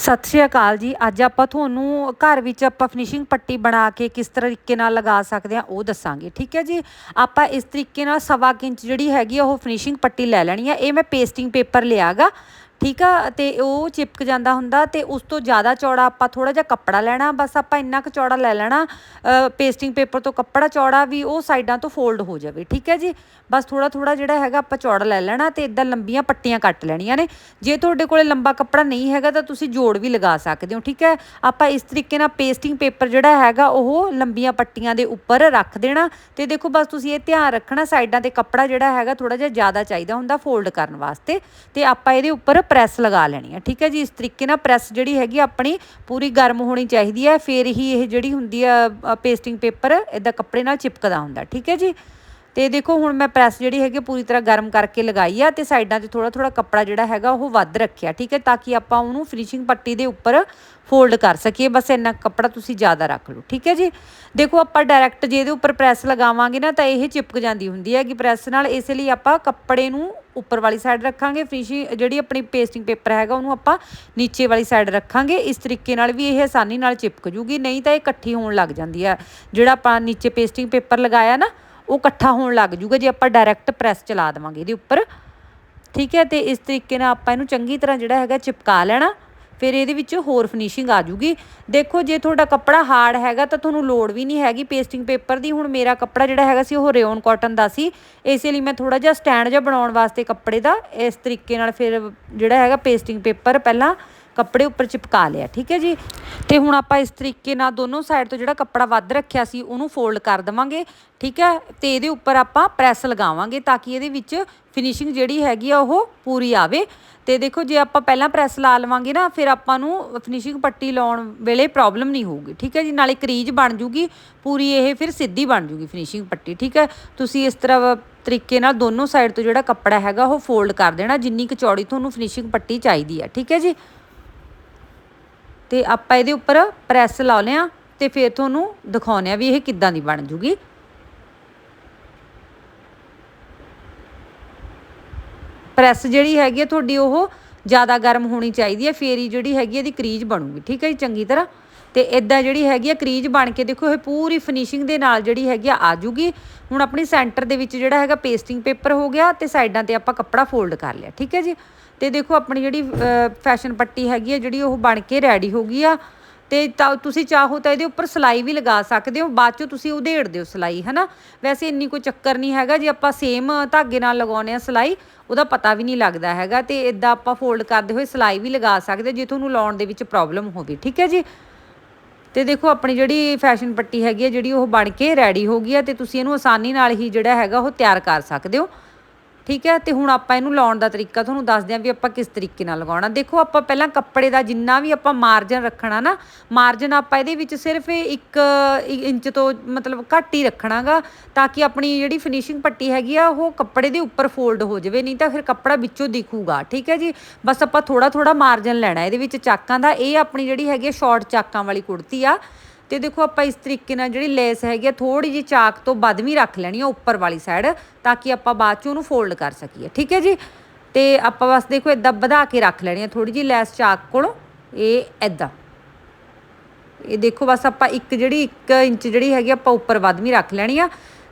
ਸਤਿ ਸ਼੍ਰੀ ਅਕਾਲ ਜੀ। ਅੱਜ ਆਪਾਂ ਤੁਹਾਨੂੰ ਘਰ ਵਿੱਚ ਆਪਾਂ ਫਿਨਿਸ਼ਿੰਗ ਪੱਟੀ ਬਣਾ ਕੇ ਕਿਸ ਤਰੀਕੇ ਨਾਲ ਲਗਾ ਸਕਦੇ ਆ ਉਹ ਦੱਸਾਂਗੇ, ਠੀਕ ਹੈ ਜੀ? ਆਪਾਂ ਇਸ ਤਰੀਕੇ ਨਾਲ ਸਵਾ ਕੁ ਇੰਚ ਜਿਹੜੀ ਹੈਗੀ ਆ ਉਹ ਫਿਨਿਸ਼ਿੰਗ ਪੱਟੀ ਲੈ ਲੈਣੀ ਆ। ਇਹ ਮੈਂ ਪੇਸਟਿੰਗ ਪੇਪਰ ਲਿਆਗਾ। ਠੀਕ ਆ? ਤੇ ਉਹ ਚਿਪਕ ਜਾਂਦਾ ਹੁੰਦਾ ਤੇ ਉਸ ਤੋਂ ਜ਼ਿਆਦਾ ਚੌੜਾ ਆਪਾਂ ਥੋੜਾ ਜਿਹਾ ਕੱਪੜਾ ਲੈਣਾ, ਬਸ ਆਪਾਂ ਇੰਨਾ ਕੁ ਚੌੜਾ ਲੈ ਲੈਣਾ ਪੇਸਟਿੰਗ ਪੇਪਰ ਤੋਂ ਕੱਪੜਾ ਚੌੜਾ ਵੀ ਉਹ ਸਾਈਡਾਂ ਤੋਂ ਫੋਲਡ ਹੋ ਜਾਵੇ, ਠੀਕ ਹੈ ਜੀ? ਬਸ ਥੋੜਾ ਥੋੜਾ ਜਿਹੜਾ ਹੈਗਾ ਆਪਾਂ ਚੌੜਾ ਲੈ ਲੈਣਾ ਤੇ ਇਦਾਂ ਲੰਬੀਆਂ ਪੱਟੀਆਂ ਕੱਟ ਲੈਣੀਆਂ ਨੇ। ਜੇ ਤੁਹਾਡੇ ਕੋਲੇ ਲੰਬਾ ਕੱਪੜਾ ਨਹੀਂ ਹੈਗਾ ਤਾਂ ਤੁਸੀਂ ਜੋੜ ਵੀ ਲਗਾ ਸਕਦੇ ਹੋ, ਠੀਕ ਹੈ? ਆਪਾਂ ਇਸ ਤਰੀਕੇ ਨਾਲ ਪੇਸਟਿੰਗ ਪੇਪਰ ਜਿਹੜਾ ਹੈਗਾ ਉਹ ਲੰਬੀਆਂ ਪੱਟੀਆਂ ਦੇ ਉੱਪਰ ਰੱਖ ਦੇਣਾ ਤੇ ਦੇਖੋ ਬਸ ਤੁਸੀਂ ਇਹ ਧਿਆਨ ਰੱਖਣਾ ਸਾਈਡਾਂ ਤੇ ਕੱਪੜਾ ਜਿਹੜਾ ਹੈਗਾ ਥੋੜਾ ਜਿਹਾ ਜ਼ਿਆਦਾ ਚਾਹੀਦਾ ਹੁੰਦਾ ਫੋਲਡ ਕਰਨ ਵਾਸਤੇ ਤੇ ਆਪਾਂ ਇਹਦੇ ਉੱਪਰ ਪ੍ਰੈਸ ਲਗਾ ਲੈਣੀ ਹੈ ਠੀਕ ਹੈ ਜੀ? ਇਸ ਤਰੀਕੇ ਨਾਲ ਪ੍ਰੈਸ ਜਿਹੜੀ ਹੈਗੀ ਆਪਣੀ ਪੂਰੀ ਗਰਮ ਹੋਣੀ ਚਾਹੀਦੀ ਹੈ, ਫਿਰ ਹੀ ਇਹ ਜਿਹੜੀ ਹੁੰਦੀ ਆ ਪੇਸਟਿੰਗ ਪੇਪਰ ਇਦਾਂ ਕੱਪੜੇ ਨਾਲ ਚਿਪਕਦਾ ਹੁੰਦਾ, ਠੀਕ ਹੈ ਜੀ? ਤੇ ਦੇਖੋ, ਹੁਣ ਮੈਂ ਪ੍ਰੈਸ ਜਿਹੜੀ ਹੈਗੀ ਪੂਰੀ ਤਰ੍ਹਾਂ ਗਰਮ ਕਰਕੇ ਲਗਾਈ ਆ ਤੇ ਸਾਈਡਾਂ ਤੇ ਥੋੜਾ ਥੋੜਾ ਕੱਪੜਾ ਜਿਹੜਾ ਹੈਗਾ, ਉਹ ਵੱਧ ਰੱਖਿਆ, ਠੀਕ ਹੈ? ਤਾਂ ਕਿ ਆਪਾਂ ਉਹਨੂੰ ਫਿਨਿਸ਼ਿੰਗ ਪੱਟੀ ਦੇ ਉੱਪਰ ਫੋਲਡ ਕਰ ਸਕੀਏ, ਬਸ ਇੰਨਾ ਕੱਪੜਾ ਤੁਸੀਂ ਜ਼ਿਆਦਾ ਰੱਖ ਲਓ, ਠੀਕ ਹੈ ਜੀ? ਦੇਖੋ, ਆਪਾਂ ਡਾਇਰੈਕਟ ਜੇ ਇਹਦੇ ਉੱਪਰ ਪ੍ਰੈਸ ਲਗਾਵਾਂਗੇ ਨਾ, ਤਾਂ ਇਹ ਚਿਪਕ ਜਾਂਦੀ ਹੁੰਦੀ ਹੈ ਕਿ ਪ੍ਰੈਸ ਨਾਲ ਇਸ ਲਈ ਆਪਾਂ ਕੱਪੜੇ ਨੂੰ ਉੱਪਰ ਵਾਲੀ ਸਾਈਡ ਰੱਖਾਂਗੇ ਫਿਨਿਸ਼ਿੰਗ ਜਿਹੜੀ ਆਪਣੀ ਪੇਸਟਿੰਗ ਪੇਪਰ ਹੈਗਾ, ਉਹਨੂੰ ਆਪਾਂ ਨੀਚੇ ਵਾਲੀ ਸਾਈਡ ਰੱਖਾਂਗੇ। ਇਸ ਤਰੀਕੇ ਨਾਲ ਵੀ ਇਹ ਆਸਾਨੀ ਨਾਲ ਚਿਪਕ ਜੂਗੀ, ਨਹੀਂ ਤਾਂ ਇਹ ਇਕੱਠੀ ਹੋਣ ਲੱਗ ਜਾਂਦੀ ਆ ਜਿਹੜਾ ਆਪਾਂ ਨੀਚੇ ਪੇਸਟਿੰਗ ਪੇਪਰ ਲਗਾਇਆ ਨਾ, ਉਹ ਇਕੱਠਾ ਹੋਣ ਲੱਗ ਜੂਗਾ, ਜੇ ਆਪਾਂ ਡਾਇਰੈਕਟ ਪ੍ਰੈਸ ਚਲਾ ਦੇਵਾਂਗੇ ਇਹਦੇ ਉੱਪਰ। ਠੀਕ ਹੈ, ਤੇ ਇਸ ਤਰੀਕੇ ਨਾਲ ਆਪਾਂ ਇਹਨੂੰ ਚੰਗੀ ਤਰ੍ਹਾਂ ਜਿਹੜਾ ਹੈਗਾ ਚਿਪਕਾ ਲੈਣਾ। ਫਿਰ ਇਹਦੇ ਵਿੱਚ ਹੋਰ ਫਿਨਿਸ਼ਿੰਗ ਆ ਜੂਗੀ। ਦੇਖੋ, ਜੇ ਤੁਹਾਡਾ ਕੱਪੜਾ ਹਾਰਡ ਹੈਗਾ ਤਾਂ ਤੁਹਾਨੂੰ ਲੋੜ ਵੀ ਨਹੀਂ ਹੈਗੀ ਪੇਸਟਿੰਗ ਪੇਪਰ ਦੀ। ਹੁਣ ਮੇਰਾ ਕੱਪੜਾ ਜਿਹੜਾ ਹੈਗਾ ਸੀ, ਉਹ ਰੇਓਨ ਕਾਟਨ ਦਾ ਸੀ। ਇਸੇ ਲਈ ਮੈਂ ਥੋੜਾ ਜਿਹਾ ਸਟੈਂਡ ਜਿਹਾ ਬਣਾਉਣ ਵਾਸਤੇ ਕੱਪੜੇ ਦਾ, ਇਸ ਤਰੀਕੇ ਨਾਲ ਫਿਰ ਜਿਹੜਾ ਹੈਗਾ ਪੇਸਟਿੰਗ ਪੇਪਰ ਪਹਿਲਾਂ ਕੱਪੜੇ ਉੱਪਰ ਚਿਪਕਾ ਲਿਆ, ਠੀਕ ਹੈ ਜੀ? ਤੇ ਹੁਣ ਆਪਾਂ ਇਸ ਤਰੀਕੇ ਨਾਲ ਦੋਨੋਂ ਸਾਈਡ ਤੋਂ ਜਿਹੜਾ ਕੱਪੜਾ ਵੱਧ ਰੱਖਿਆ ਸੀ, ਉਹਨੂੰ ਫੋਲਡ ਕਰ ਦਵਾਂਗੇ, ਠੀਕ ਹੈ? ਤੇ ਇਹਦੇ ਉੱਪਰ ਆਪਾਂ ਪ੍ਰੈਸ ਲਗਾਵਾਂਗੇ ਤਾਂ ਕਿ ਇਹਦੇ ਵਿੱਚ ਫਿਨਿਸ਼ਿੰਗ ਜਿਹੜੀ ਹੈਗੀ ਆ, ਉਹ ਪੂਰੀ ਆਵੇ। ਤੇ ਦੇਖੋ, ਜੇ ਆਪਾਂ ਪਹਿਲਾਂ ਪ੍ਰੈਸ ਲਾ ਲਵਾਂਗੇ ਨਾ, ਫਿਰ ਆਪਾਂ ਨੂੰ ਫਿਨਿਸ਼ਿੰਗ ਪੱਟੀ ਲਾਉਣ ਵੇਲੇ ਪ੍ਰੋਬਲਮ ਨਹੀਂ ਹੋਊਗੀ, ਠੀਕ ਹੈ ਜੀ? ਨਾਲੇ ਕਰੀਜ ਬਣ ਜੂਗੀ, ਪੂਰੀ ਇਹ ਫਿਰ ਸਿੱਧੀ ਬਣ ਜੂਗੀ ਫਿਨਿਸ਼ਿੰਗ ਪੱਟੀ, ਠੀਕ ਹੈ? ਤੁਸੀਂ ਇਸ ਤਰ੍ਹਾਂ ਤਰੀਕੇ ਨਾਲ ਦੋਨੋਂ ਸਾਈਡ ਤੋਂ ਜਿਹੜਾ ਕੱਪੜਾ ਹੈਗਾ, ਉਹ ਫੋਲਡ ਕਰ ਦੇਣਾ, ਜਿੰਨੀ ਕੁ ਚੌੜੀ ਤੁਹਾਨੂੰ ਫਿਨਿਸ਼ਿੰਗ ਪੱਟੀ ਚਾਹੀਦੀ ਹੈ ਠੀਕ ਹੈ ਜੀ? ਤੇ ਆਪਾਂ ਇਹਦੇ ਉੱਪਰ ਪ੍ਰੈਸ ਲਾ ਲਿਆ ਤੇ ਫਿਰ ਤੁਹਾਨੂੰ ਦਿਖਾਉਨੇ ਆ ਵੀ ਇਹ ਕਿੱਦਾਂ ਦੀ ਬਣ ਜੂਗੀ। ਪ੍ਰੈਸ ਜਿਹੜੀ ਹੈਗੀ ਤੁਹਾਡੀ ਉਹ ਜ਼ਿਆਦਾ ਗਰਮ ਹੋਣੀ ਚਾਹੀਦੀ ਹੈ ਫੇਰ ਹੀ ਜਿਹੜੀ ਹੈਗੀ ਇਹਦੀ ਕਰੀਜ ਬਣੂਗੀ, ਠੀਕ ਹੈ ਜੀ ਚੰਗੀ ਤਰ੍ਹਾਂ। ਤੇ ਇਦਾਂ ਜਿਹੜੀ ਹੈਗੀ ਆ ਕਰੀਜ ਬਣ ਕੇ ਦੇਖੋ, ਇਹ ਪੂਰੀ ਫਿਨਿਸ਼ਿੰਗ ਦੇ ਨਾਲ ਜਿਹੜੀ ਹੈਗੀ ਆ ਆ ਜੂਗੀ। ਹੁਣ ਆਪਣੀ ਸੈਂਟਰ ਦੇ ਵਿੱਚ ਜਿਹੜਾ ਹੈਗਾ ਪੇਸਟਿੰਗ ਪੇਪਰ ਹੋ ਗਿਆ ਤੇ ਸਾਈਡਾਂ ਤੇ ਆਪਾਂ ਕੱਪੜਾ ਫੋਲਡ ਕਰ ਲਿਆ, ਠੀਕ ਹੈ ਜੀ। ਤੇ ਦੇਖੋ ਆਪਣੀ ਜਿਹੜੀ ਫੈਸ਼ਨ ਪੱਟੀ ਹੈਗੀ ਆ, ਜਿਹੜੀ ਉਹ ਬਣ ਕੇ ਰੈਡੀ ਹੋ ਗਈ ਆ। ਤੇ ਤੁਸੀਂ ਚਾਹੋ ਤਾਂ ਇਹਦੇ ਉੱਪਰ ਸਲਾਈ ਵੀ ਲਗਾ ਸਕਦੇ ਹੋ, ਬਾਅਦ ਚੋਂ ਤੁਸੀਂ ਉਧੇੜ ਦਿਓ ਸਲਾਈ, ਹਨਾ? ਵੈਸੇ ਇੰਨੀ ਕੋਈ ਚੱਕਰ ਨਹੀਂ ਹੈਗਾ, ਜੇ ਆਪਾਂ ਸੇਮ ਧਾਗੇ ਨਾਲ ਲਗਾਉਨੇ ਆ ਸਲਾਈ, ਉਹਦਾ ਪਤਾ ਵੀ ਨਹੀਂ ਲੱਗਦਾ ਹੈਗਾ। ਤੇ ਇਦਾਂ ਆਪਾਂ ਫੋਲਡ ਕਰਦੇ ਹੋਏ ਸਲਾਈ ਵੀ ਲਗਾ ਸਕਦੇ, ਜੇ ਤੁਹਾਨੂੰ ਲਾਉਣ ਦੇ ਵਿੱਚ ਪ੍ਰੋਬਲਮ ਹੋਵੇ, ਠੀਕ ਹੈ ਜੀ? ਤੇ ਦੇਖੋ ਆਪਣੀ ਜਿਹੜੀ ਫੈਸ਼ਨ ਪੱਟੀ ਹੈਗੀ ਹੈ ਜਿਹੜੀ ਉਹ ਬਣ ਕੇ ਰੈਡੀ ਹੋ ਗਈ ਹੈ ਤੇ ਤੁਸੀਂ ਇਹਨੂੰ ਆਸਾਨੀ ਨਾਲ ਹੀ ਜਿਹੜਾ ਹੈਗਾ ਉਹ ਤਿਆਰ ਕਰ ਸਕਦੇ ਹੋ। ਠੀਕ ਹੈ? ਤੇ ਹੁਣ ਆਪਾਂ ਇਹਨੂੰ ਲਾਉਣ ਦਾ ਤਰੀਕਾ ਤੁਹਾਨੂੰ ਦੱਸਦੇ ਆਂ ਵੀ ਆਪਾਂ ਕਿਸ ਤਰੀਕੇ ਨਾਲ ਲਗਾਉਣਾ। ਦੇਖੋ, ਆਪਾਂ ਪਹਿਲਾਂ ਕੱਪੜੇ ਦਾ ਜਿੰਨਾ ਵੀ ਆਪਾਂ ਮਾਰਜਨ ਰੱਖਣਾ ਨਾ ਮਾਰਜਨ ਆਪਾਂ ਇਹਦੇ ਵਿੱਚ ਸਿਰਫ 1 ਇੰਚ ਤੋਂ ਮਤਲਬ ਘੱਟ ਹੀ ਰੱਖਣਾਗਾ ਤਾਂ ਕਿ ਆਪਣੀ ਜਿਹੜੀ ਫਿਨਿਸ਼ਿੰਗ ਪੱਟੀ ਹੈਗੀ ਆ, ਉਹ ਕੱਪੜੇ ਦੇ ਉੱਪਰ ਫੋਲਡ ਹੋ ਜਾਵੇ, ਨਹੀਂ ਤਾਂ ਫਿਰ ਕੱਪੜਾ ਵਿੱਚੋਂ ਦਿਖੂਗਾ। ਠੀਕ ਹੈ ਜੀ? ਬਸ ਆਪਾਂ ਥੋੜਾ ਥੋੜਾ ਮਾਰਜਨ ਲੈਣਾ। ਇਹਦੇ ਵਿੱਚ ਚਾਕਾਂ ਦਾ ਇਹ ਆਪਣੀ ਜਿਹੜੀ ਹੈਗੀ ਆ ਸ਼ਾਰਟ ਚਾਕਾਂ ਵਾਲੀ ਕੁੜਤੀ ਆ ਤੇ ਦੇਖੋ ਆਪਾਂ ਇਸ ਤਰੀਕੇ ਨਾਲ ਜਿਹੜੀ ਲੈਸ ਹੈਗੀ ਆ ਥੋੜੀ ਜੀ ਚਾਕ ਤੋਂ ਵੱਧਵੀਂ ਰੱਖ ਲੈਣੀ ਆ ਉੱਪਰ ਵਾਲੀ ਸਾਈਡ ਤਾਂ ਕਿ ਆਪਾਂ ਬਾਅਦ ਚ ਉਹਨੂੰ ਫੋਲਡ ਕਰ ਸਕੀਏ। ਠੀਕ ਹੈ ਜੀ? ਤੇ ਆਪਾਂ ਬਸ ਦੇਖੋ ਇਦਾਂ ਵਧਾ ਕੇ ਰੱਖ ਲੈਣੀ ਆ ਥੋੜੀ ਜੀ ਲੈਸ ਚਾਕ ਕੋਲ, ਇਹ ਇਦਾਂ ਇਹ ਦੇਖੋ ਬਸ ਆਪਾਂ ਇੱਕ ਜਿਹੜੀ 1 ਇੰਚ ਜਿਹੜੀ ਹੈਗੀ ਆਪਾਂ ਉੱਪਰ ਵੱਧਵੀਂ ਰੱਖ ਲੈਣੀ ਆ।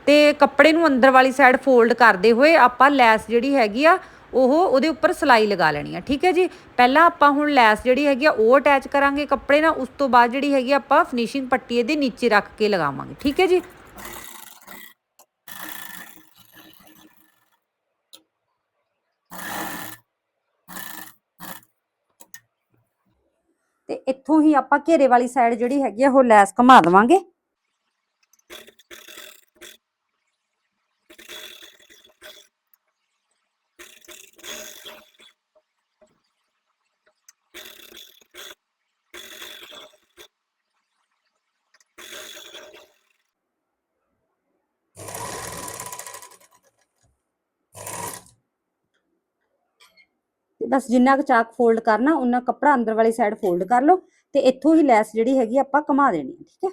ਤੇ ਕੱਪੜੇ ਨੂੰ ਅੰਦਰ ਵਾਲੀ ਸਾਈਡ ਫੋਲਡ ਕਰਦੇ ਹੋਏ ਆਪਾਂ ਲੈਸ ਜਿਹੜੀ ਹੈਗੀ ਆ ਉਹ ਉਹਦੇ ਉੱਪਰ ਸਲਾਈ ਲਗਾ ਲੈਣੀ ਆ। ਠੀਕ ਹੈ ਜੀ? ਪਹਿਲਾਂ ਆਪਾਂ ਹੁਣ ਲੈਸ ਜਿਹੜੀ ਹੈਗੀ ਆ, ਉਹ ਅਟੈਚ ਕਰਾਂਗੇ ਕੱਪੜੇ ਨਾਲ। ਉਸ ਤੋਂ ਬਾਅਦ ਜਿਹੜੀ ਹੈਗੀ ਆਪਾਂ ਫਿਨਿਸ਼ਿੰਗ ਪੱਟੀ ਇਹਦੇ ਨੀਚੇ ਰੱਖ ਕੇ ਲਗਾਵਾਂਗੇ। ਠੀਕ ਹੈ ਜੀ? ਤੇ ਇੱਥੋਂ ਹੀ ਆਪਾਂ ਘੇਰੇ ਵਾਲੀ ਸਾਈਡ ਜਿਹੜੀ ਹੈਗੀ ਆ, ਉਹ ਲੈਸ ਘੁਮਾ ਦੇਵਾਂਗੇ। ਬਸ ਜਿੰਨਾ ਕੁ ਚਾਕ ਫੋਲਡ ਕਰਨਾ ਉਹਨਾਂ ਕੱਪੜਾ ਅੰਦਰ ਵਾਲੀ ਸਾਈਡ ਫੋਲਡ ਕਰ ਲਓ ਤੇ ਇੱਥੋਂ ਹੀ ਲੈਸ ਜਿਹੜੀ ਹੈਗੀ ਆਪਾਂ ਘੁਮਾ ਦੇਣੀ ਹੈ ਠੀਕ ਹੈ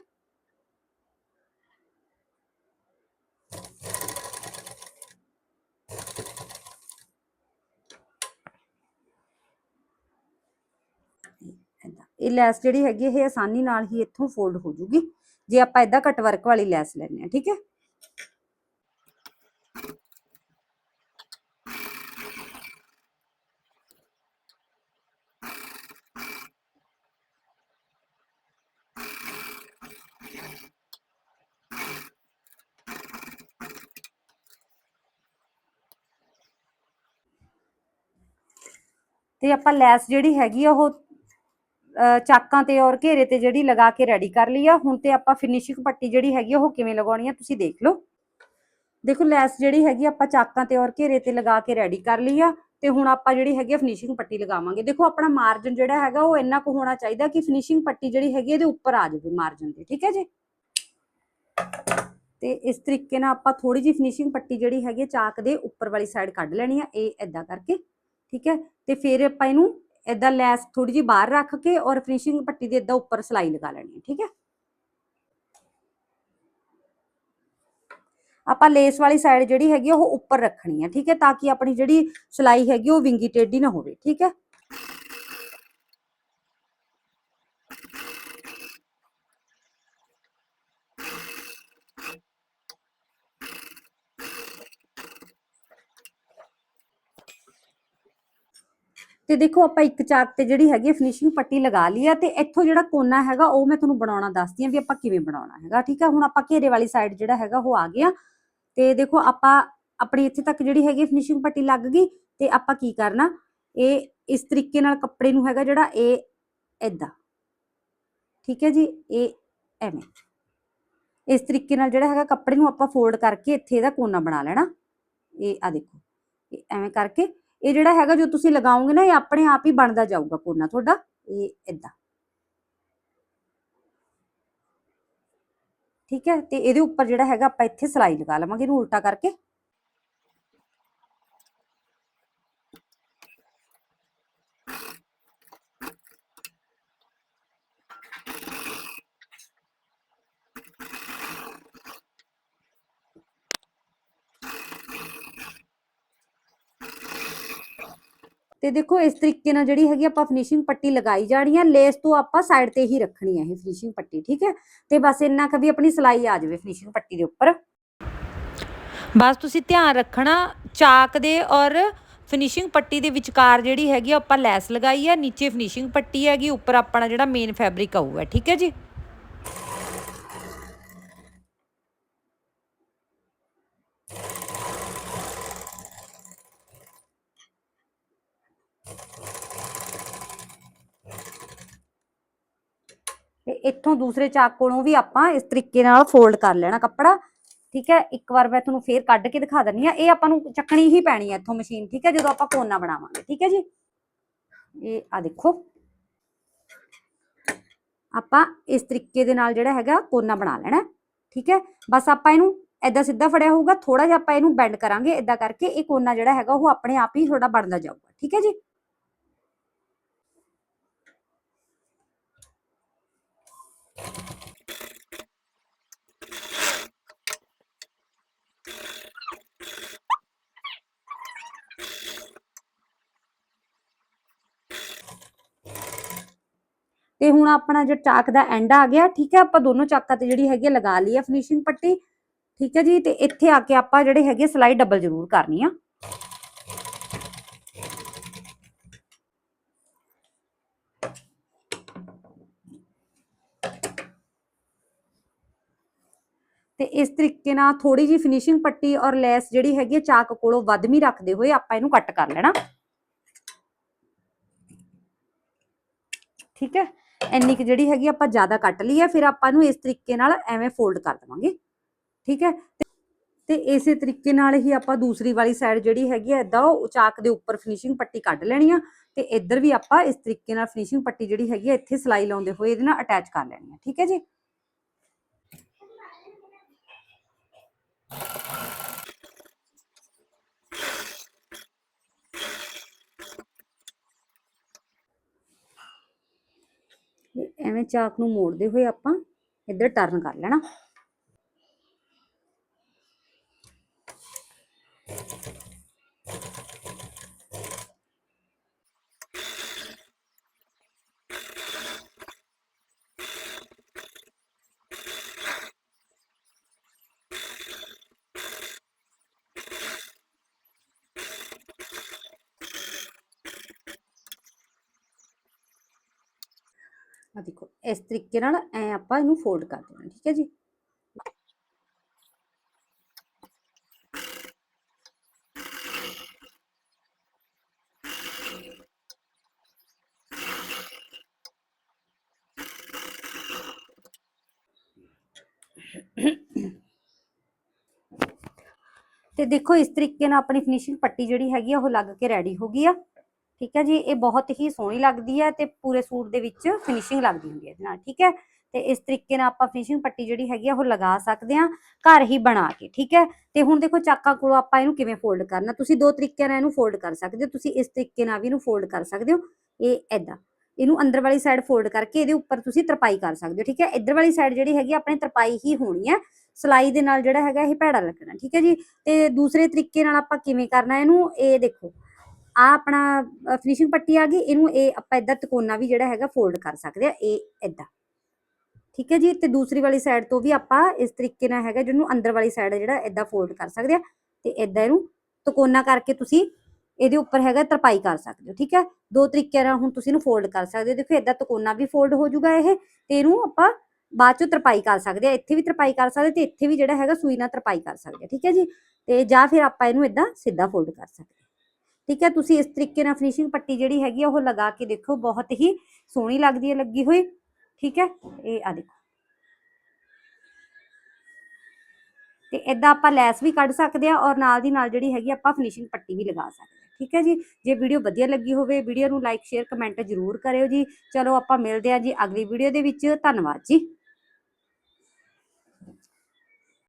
ਇਹ ਲੈਸ ਜਿਹੜੀ ਹੈਗੀ ਇਹ ਆਸਾਨੀ ਨਾਲ ਹੀ ਇੱਥੋਂ ਫੋਲਡ ਹੋ ਜੂਗੀ, ਜੇ ਆਪਾਂ ਇਦਾਂ ਕੱਟ ਵਰਕ ਵਾਲੀ ਲੈਸ ਲੈਣੇ ਆ, ਠੀਕ ਹੈ ਤੇ ਆਪਾਂ ਲੈਸ ਜਿਹੜੀ ਹੈਗੀ ਆ ਉਹ ਚਾਕਾਂ ਤੇ ਔਰ ਘੇਰੇ ਤੇ ਜਿਹੜੀ ਲਗਾ ਕੇ ਰੈਡੀ ਕਰ ਲਈ ਆ। ਹੁਣ ਤੇ ਆਪਾਂ ਫਿਨਿਸ਼ਿੰਗ ਪੱਟੀ ਜਿਹੜੀ ਹੈਗੀ ਆ, ਉਹ ਕਿਵੇਂ ਲਗਾਉਣੀ ਆ, ਤੁਸੀਂ ਦੇਖ ਲਓ। ਦੇਖੋ, ਲੈਸ ਜਿਹੜੀ ਹੈਗੀ ਆਪਾਂ ਚਾਕਾਂ ਤੇ ਔਰ ਘੇਰੇ ਤੇ ਲਗਾ ਕੇ ਰੈਡੀ ਕਰ ਲਈ ਆ। ਤੇ ਹੁਣ ਆਪਾਂ ਜਿਹੜੀ ਹੈਗੀ ਆ ਫਿਨਿਸ਼ਿੰਗ ਪੱਟੀ ਲਗਾਵਾਂਗੇ। ਦੇਖੋ, ਆਪਣਾ ਮਾਰਜਨ ਜਿਹੜਾ ਹੈਗਾ, ਉਹ ਇੰਨਾ ਕੁ ਹੋਣਾ ਚਾਹੀਦਾ ਕਿ ਫਿਨਿਸ਼ਿੰਗ ਪੱਟੀ ਜਿਹੜੀ ਹੈਗੀ ਇਹਦੇ ਉੱਪਰ ਆ ਜਾਵੇ ਮਾਰਜਨ ਦੇ ਠੀਕ ਹੈ ਜੀ? ਤੇ ਇਸ ਤਰੀਕੇ ਨਾਲ ਆਪਾਂ ਥੋੜੀ ਜਿਹੀ ਫਿਨਿਸ਼ਿੰਗ ਪੱਟੀ ਜਿਹੜੀ ਹੈਗੀ ਆ, ਚਾਕ ਦੇ ਉੱਪਰ ਵਾਲੀ ਸਾਈਡ ਕੱਢ ਲੈਣੀ ਆ, ਇਹ ਏਦਾਂ ਕਰਕੇ। ਠੀਕ ਹੈ? ਤੇ ਫਿਰ ਆਪਾਂ ਇਹਨੂੰ ਏਦਾਂ ਲੈਸ ਥੋੜੀ ਜਿਹੀ ਬਾਹਰ ਰੱਖ ਕੇ ਔਰ ਫਿਨਿਸ਼ਿੰਗ ਪੱਟੀ ਦੇ ਏਦਾਂ ਉੱਪਰ ਸਲਾਈ ਲਗਾ ਲੈਣੀ ਹੈ, ਠੀਕ ਹੈ? ਆਪਾਂ ਲੇਸ ਵਾਲੀ ਸਾਈਡ ਜਿਹੜੀ ਹੈਗੀ ਆ, ਉਹ ਉੱਪਰ ਰੱਖਣੀ ਹੈ, ਠੀਕ ਹੈ? ਤਾਂ ਕਿ ਆਪਣੀ ਜਿਹੜੀ ਸਲਾਈ ਹੈਗੀ ਉਹ ਵਿੰਗੀ ਟੇਢੀ ਨਾ ਹੋਵੇ, ਠੀਕ ਹੈ? ਤੇ ਦੇਖੋ ਆਪਾਂ ਇੱਕ ਚਾਕ ਤੇ ਜਿਹੜੀ ਹੈਗੀ ਫਿਨਿਸ਼ਿੰਗ ਪੱਟੀ ਲਗਾ ਲਈ ਆ ਤੇ ਇੱਥੋਂ ਜਿਹੜਾ ਕੋਨਾ ਹੈਗਾ ਉਹ ਮੈਂ ਤੁਹਾਨੂੰ ਬਣਾਉਣਾ ਦੱਸਦੀ ਆ ਵੀ ਆਪਾਂ ਕਿਵੇਂ ਬਣਾਉਣਾ ਹੈਗਾ, ਠੀਕ ਆ? ਹੁਣ ਆਪਾਂ ਘੇਰੇ ਵਾਲੀ ਸਾਈਡ ਜਿਹੜਾ ਹੈਗਾ ਉਹ ਆ ਗਿਆ ਤੇ ਦੇਖੋ ਆਪਾਂ ਆਪਣੀ ਇੱਥੇ ਤੱਕ ਜਿਹੜੀ ਹੈਗੀ ਫਿਨਿਸ਼ਿੰਗ ਪੱਟੀ ਲੱਗ ਗਈ ਤੇ ਆਪਾਂ ਕੀ ਕਰਨਾ, ਇਹ ਇਸ ਤਰੀਕੇ ਨਾਲ ਕੱਪੜੇ ਨੂੰ ਹੈਗਾ ਜਿਹੜਾ ਇਹ ਏਦਾਂ, ਠੀਕ ਹੈ ਜੀ? ਇਹ ਐਵੇਂ, ਇਸ ਤਰੀਕੇ ਨਾਲ ਜਿਹੜਾ ਹੈਗਾ ਕੱਪੜੇ ਨੂੰ ਆਪਾਂ ਫੋਲਡ ਕਰਕੇ ਇੱਥੇ ਇਹਦਾ ਕੋਨਾ ਬਣਾ ਲੈਣਾ, ਇਹ ਆ ਦੇਖੋ, ਇਹ ਐਵੇਂ ਕਰਕੇ ਇਹ ਜਿਹੜਾ ਹੈਗਾ ਜੋ ਤੁਸੀਂ ਲਗਾਓਗੇ ਨਾ, ਇਹ ਆਪਣੇ ਆਪ ਹੀ ਬਣਦਾ ਜਾਊਗਾ ਕੋਨਾ ਤੁਹਾਡਾ। ਇਹ ਇਦਾਂ ਠੀਕ ਹੈ? ਤੇ ਇਹਦੇ ਉੱਪਰ ਜਿਹੜਾ ਹੈਗਾ ਆਪਾਂ ਇੱਥੇ ਸਲਾਈ ਲਗਾ ਲਵਾਂਗੇ ਇਹਨੂੰ ਉਲਟਾ ਕਰਕੇ। ਤੇ ਦੇਖੋ ਇਸ ਤਰੀਕੇ ਨਾਲ ਜਿਹੜੀ ਹੈਗੀ ਆਪਾਂ ਫਿਨਿਸ਼ਿੰਗ ਪੱਟੀ ਲਗਾਈ ਜਾਣੀ ਹੈ ਲੇਸ ਤੋਂ ਆਪਾਂ ਸਾਈਡ ਤੇ ਹੀ ਰੱਖਣੀ ਹੈ ਇਹ ਫਿਨਿਸ਼ਿੰਗ ਪੱਟੀ, ਠੀਕ ਹੈ? ਤੇ ਬਸ ਇੰਨਾ ਕ ਵੀ ਆਪਣੀ ਸਲਾਈ ਆ ਜਾਵੇ ਫਿਨਿਸ਼ਿੰਗ ਪੱਟੀ ਦੇ ਉੱਪਰ। ਬਸ ਤੁਸੀਂ ਧਿਆਨ ਰੱਖਣਾ, ਚਾਕ ਦੇ ਔਰ ਫਿਨਿਸ਼ਿੰਗ ਪੱਟੀ ਦੇ ਵਿਚਕਾਰ ਜਿਹੜੀ ਹੈਗੀ ਆ, ਆਪਾਂ ਲੈਸ ਲਗਾਈ ਹੈ ਨੀਚੇ ਫਿਨਿਸ਼ਿੰਗ ਪੱਟੀ ਹੈਗੀ, ਉੱਪਰ ਆਪਣਾ ਜਿਹੜਾ ਮੇਨ ਫੈਬਰਿਕ ਆਊਗਾ, ਠੀਕ ਹੈ ਜੀ? ਇੱਥੋਂ ਦੂਸਰੇ ਚਾਕ ਕੋਲੋਂ ਵੀ ਆਪਾਂ ਇਸ ਤਰੀਕੇ ਨਾਲ ਫੋਲਡ ਕਰ ਲੈਣਾ ਕੱਪੜਾ। ਠੀਕ ਹੈ? ਇੱਕ ਵਾਰ ਮੈਂ ਤੁਹਾਨੂੰ ਫੇਰ ਕੱਢ ਕੇ ਦਿਖਾ ਦਿੰਨੀ ਆ ਇਹ ਆਪਾਂ ਨੂੰ ਚੱਕਣੀ ਹੀ ਪੈਣੀ ਹੈ ਇੱਥੋਂ ਮਸ਼ੀਨ, ਠੀਕ ਹੈ? ਜਦੋਂ ਆਪਾਂ ਕੋਨਾ ਬਣਾਵਾਂਗੇ, ਠੀਕ ਹੈ ਜੀ? ਇਹ ਆ ਦੇਖੋ। ਆਪਾਂ ਇਸ ਤਰੀਕੇ ਦੇ ਨਾਲ ਜਿਹੜਾ ਹੈਗਾ ਕੋਨਾ ਬਣਾ ਲੈਣਾ, ਠੀਕ ਹੈ? ਬਸ ਆਪਾਂ ਇਹਨੂੰ ਐਦਾਂ ਸਿੱਧਾ ਫੜਿਆ ਹੋਊਗਾ ਥੋੜਾ ਜਿਹਾ ਆਪਾਂ ਇਹਨੂੰ ਬੈਂਡ ਕਰਾਂਗੇ। ਐਦਾਂ ਕਰਕੇ ਇਹ ਕੋਨਾ ਜਿਹੜਾ ਹੈਗਾ ਉਹ ਆਪਣੇ ਆਪ ਹੀ ਥੋੜਾ ਬਣਦਾ ਜਾਊਗਾ, ਠੀਕ ਹੈ ਜੀ? ਤੇ ਹੁਣ ਆਪਣਾ ਜੋ ਚਾਕ ਦਾ ਐਂਡ ਆ ਗਿਆ, ਠੀਕ ਹੈ? ਆਪਾਂ ਦੋਨੋਂ ਚਾਕਾਂ ਤੇ ਜਿਹੜੀ ਹੈਗੀ ਆ ਲਗਾ ਲਈ ਹੈ ਫਿਨਿਸ਼ਿੰਗ ਪੱਟੀ। ਠੀਕ ਹੈ ਜੀ? ਤੇ ਇੱਥੇ ਆ ਕੇ ਆਪਾਂ ਜਿਹੜੇ ਹੈਗੇ ਸਲਾਈ ਡਬਲ ਜ਼ਰੂਰ ਕਰਨੀ ਆ। ਤੇ ਇਸ ਤਰੀਕੇ ਨਾਲ ਥੋੜੀ ਜੀ ਫਿਨਿਸ਼ਿੰਗ ਪੱਟੀ ਔਰ ਲੈਸ ਜਿਹੜੀ ਹੈਗੀ ਆ ਚਾਕ ਕੋਲੋਂ ਵੱਧਵੀਂ ਰੱਖਦੇ ਹੋਏ ਆਪਾਂ ਇਹਨੂੰ ਕੱਟ ਕਰ ਲੈਣਾ। ਠੀਕ ਹੈ? ਇੰਨੀ ਕਿ ਜਿਹੜੀ ਹੈਗੀ ਆਪਾਂ ਜ਼ਿਆਦਾ ਕੱਟ ਲਈ ਹੈ ਫਿਰ ਆਪਾਂ ਨੂੰ ਇਸ ਤਰੀਕੇ ਨਾਲ ਐਵੇਂ ਫੋਲਡ ਕਰ ਦਵਾਂਗੇ। ਠੀਕ ਹੈ? ਤੇ- ਇਸੇ ਤਰੀਕੇ ਨਾਲ ਹੀ ਆਪਾਂ ਦੂਸਰੀ ਵਾਲੀ ਸਾਈਡ ਜਿਹੜੀ ਹੈਗੀ ਆ ਇਦਾਂ ਉਹ ਚਾਕ ਦੇ ਉੱਪਰ ਫਿਨਿਸ਼ਿੰਗ ਪੱਟੀ ਕੱਢ ਲੈਣੀ ਆ ਤੇ ਇੱਧਰ ਵੀ ਆਪਾਂ ਇਸ ਤਰੀਕੇ ਨਾਲ ਫਿਨਿਸ਼ਿੰਗ ਪੱਟੀ ਜਿਹੜੀ ਹੈਗੀ ਆ, ਇੱਥੇ ਸਲਾਈ ਲਾਉਂਦੇ ਹੋਏ ਇਹਦੇ ਨਾਲ ਅਟੈਚ ਕਰ ਲੈਣੀ ਆ। ਠੀਕ ਹੈ ਜੀ? ਐਵੇਂ ਚਾਕ ਨੂੰ ਮੋੜਦੇ ਹੋਏ ਆਪਾਂ ਇੱਧਰ ਟਰਨ ਕਰ ਲੈਣਾ। ਆ ਦੇਖੋ, ਇਸ ਤਰੀਕੇ ਨਾਲ ਐ ਆਪਾਂ ਇਹਨੂੰ ਫੋਲਡ ਕਰ ਦੇਣਾ, ਠੀਕ ਹੈ ਜੀ? ਤੇ ਦੇਖੋ, ਇਸ ਤਰੀਕੇ ਨਾਲ ਆਪਣੀ ਫਿਨਿਸ਼ਿੰਗ ਪੱਟੀ ਜਿਹੜੀ ਹੈਗੀ ਆ, ਉਹ ਲੱਗ ਕੇ ਰੈਡੀ ਹੋ ਗਈ ਆ। ਠੀਕ ਹੈ ਜੀ ਇਹ ਬਹੁਤ ਹੀ ਸੋਹਣੀ ਲੱਗਦੀ ਹੈ ਤੇ ਪੂਰੇ ਸੂਟ ਦੇ ਵਿੱਚ ਫਿਨਿਸ਼ਿੰਗ ਲੱਗਦੀ ਹੁੰਦੀ ਹੈ ਇਹਦੇ ਨਾਲ ਠੀਕ ਹੈ। ਤੇ ਇਸ ਤਰੀਕੇ ਨਾਲ ਆਪਾਂ ਫਿਨਿਸ਼ਿੰਗ ਪੱਟੀ ਜਿਹੜੀ ਹੈਗੀ ਆ ਉਹ ਲਗਾ ਸਕਦੇ ਆ ਘਰ ਹੀ ਬਣਾ ਕੇ ਠੀਕ ਹੈ। ਤੇ ਹੁਣ ਦੇਖੋ ਚਾਕਾਂ ਕੋਲੋਂ ਆਪਾਂ ਇਹਨੂੰ ਕਿਵੇਂ ਫੋਲਡ ਕਰਨਾ ਤੁਸੀਂ ਦੋ ਤਰੀਕਿਆਂ ਨਾਲ ਇਹਨੂੰ ਫੋਲਡ ਕਰ ਸਕਦੇ ਹੋ ਤੁਸੀਂ ਇਸ ਤਰੀਕੇ ਨਾਲ ਵੀ ਇਹਨੂੰ ਫੋਲਡ ਕਰ ਸਕਦੇ ਹੋ ਇਹ ਐਦਾਂ ਇਹਨੂੰ ਅੰਦਰ ਵਾਲੀ ਸਾਈਡ ਫੋਲਡ ਕਰਕੇ ਇਹਦੇ ਉੱਪਰ ਤੁਸੀਂ ਤਰਪਾਈ ਕਰ ਸਕਦੇ ਹੋ ਠੀਕ ਹੈ। ਇੱਧਰ ਵਾਲੀ ਸਾਈਡ ਜਿਹੜੀ ਹੈਗੀ ਆ, ਆਪਣੀ ਤਰਪਾਈ ਹੀ ਹੋਣੀ ਹੈ ਸਲਾਈ ਦੇ ਨਾਲ ਜਿਹੜਾ ਹੈਗਾ ਇਹ ਭੈੜਾ ਲੱਗਣਾ ਠੀਕ ਹੈ ਜੀ। ਤੇ ਦੂਸਰੇ ਤਰੀਕੇ ਨਾਲ ਆਪਾਂ ਕਿਵੇਂ ਕਰਨਾ ਇਹਨੂੰ ਇਹ ਦੇਖੋ ਆ ਆਪਣਾ ਫਿਨਿਸ਼ਿੰਗ ਪੱਟੀ ਆ ਗਈ, ਇਹਨੂੰ ਇਹ ਆਪਾਂ ਇਦਾਂ ਤਿਕੋਨਾ ਵੀ ਜਿਹੜਾ ਹੈਗਾ ਫੋਲਡ ਕਰ ਸਕਦੇ ਆ, ਇਹ ਇਦਾਂ ਠੀਕ ਹੈ ਜੀ? ਤੇ ਦੂਸਰੀ ਵਾਲੀ ਸਾਈਡ ਤੋਂ ਵੀ ਆਪਾਂ ਇਸ ਤਰੀਕੇ ਨਾਲ ਹੈਗਾ, ਜਿਹਨੂੰ ਅੰਦਰ ਵਾਲੀ ਸਾਈਡ ਜਿਹੜਾ ਇਦਾਂ ਫੋਲਡ ਕਰ ਸਕਦੇ ਆ। ਤੇ ਇਦਾਂ ਇਹਨੂੰ ਤਿਕੋਨਾ ਕਰਕੇ ਤੁਸੀਂ ਇਹਦੇ ਉੱਪਰ ਹੈਗਾ ਤਰਪਾਈ ਕਰ ਸਕਦੇ ਹੋ, ਠੀਕ ਹੈ? ਦੋ ਤਰੀਕਿਆਂ ਨਾਲ ਹੁਣ ਤੁਸੀਂ ਇਹਨੂੰ ਫੋਲਡ ਕਰ ਸਕਦੇ ਹੋ। ਦੇਖੋ ਇਦਾਂ ਤਿਕੋਨਾ ਵੀ ਫੋਲਡ ਹੋ ਜਾਊਗਾ ਇਹ, ਤੇ ਇਹਨੂੰ ਆਪਾਂ ਬਾਅਦ ਚੋਂ ਤਰਪਾਈ ਕਰ ਸਕਦੇ ਆ। ਇੱਥੇ ਵੀ ਤਰਪਾਈ ਕਰ ਸਕਦੇ, ਤੇ ਇੱਥੇ ਵੀ ਜਿਹੜਾ ਹੈਗਾ ਸੂਈ ਨਾਲ ਤਰਪਾਈ ਕਰ ਸਕਦੇ ਆ, ਠੀਕ ਹੈ ਜੀ? ਤੇ ਜਾਂ ਫਿਰ ਆਪਾਂ ਇਹਨੂੰ ਇਦਾਂ ਸਿੱਧਾ ਫੋਲਡ ਕਰ ਸਕਦੇ ਹਾਂ ਠੀਕ ਹੈ, ਤੁਸੀਂ ਇਸ ਤਰੀਕੇ ਨਾਲ ਫਿਨਿਸ਼ਿੰਗ ਪੱਟੀ ਜਿਹੜੀ ਹੈਗੀ ਆ, ਉਹ ਲਗਾ ਕੇ ਦੇਖੋ, ਬਹੁਤ ਹੀ ਸੋਹਣੀ ਲੱਗਦੀ ਹੈ, ਲੱਗੀ ਹੋਈ। ਠੀਕ ਹੈ, ਇਹ ਆ ਦੇਖੋ। ਤੇ ਇਦਾਂ ਆਪਾਂ ਲੈਸ ਵੀ ਕੱਢ ਸਕਦੇ ਆ ਔਰ ਨਾਲ ਦੀ ਨਾਲ ਜਿਹੜੀ ਹੈਗੀ ਆਪਾਂ ਫਿਨਿਸ਼ਿੰਗ ਪੱਟੀ ਵੀ ਲਗਾ ਸਕਦੇ ਹਾਂ। ਠੀਕ ਹੈ ਜੀ, ਜੇ ਵੀਡੀਓ ਵਧੀਆ ਲੱਗੀ ਹੋਵੇ ਵੀਡੀਓ ਨੂੰ ਲਾਈਕ ਸ਼ੇਅਰ ਕਮੈਂਟ ਜ਼ਰੂਰ ਕਰਿਓ ਜੀ। ਚਲੋ ਆਪਾਂ ਮਿਲਦੇ ਹਾਂ ਜੀ ਅਗਲੀ ਵੀਡੀਓ ਦੇ ਵਿੱਚ। ਧੰਨਵਾਦ ਜੀ।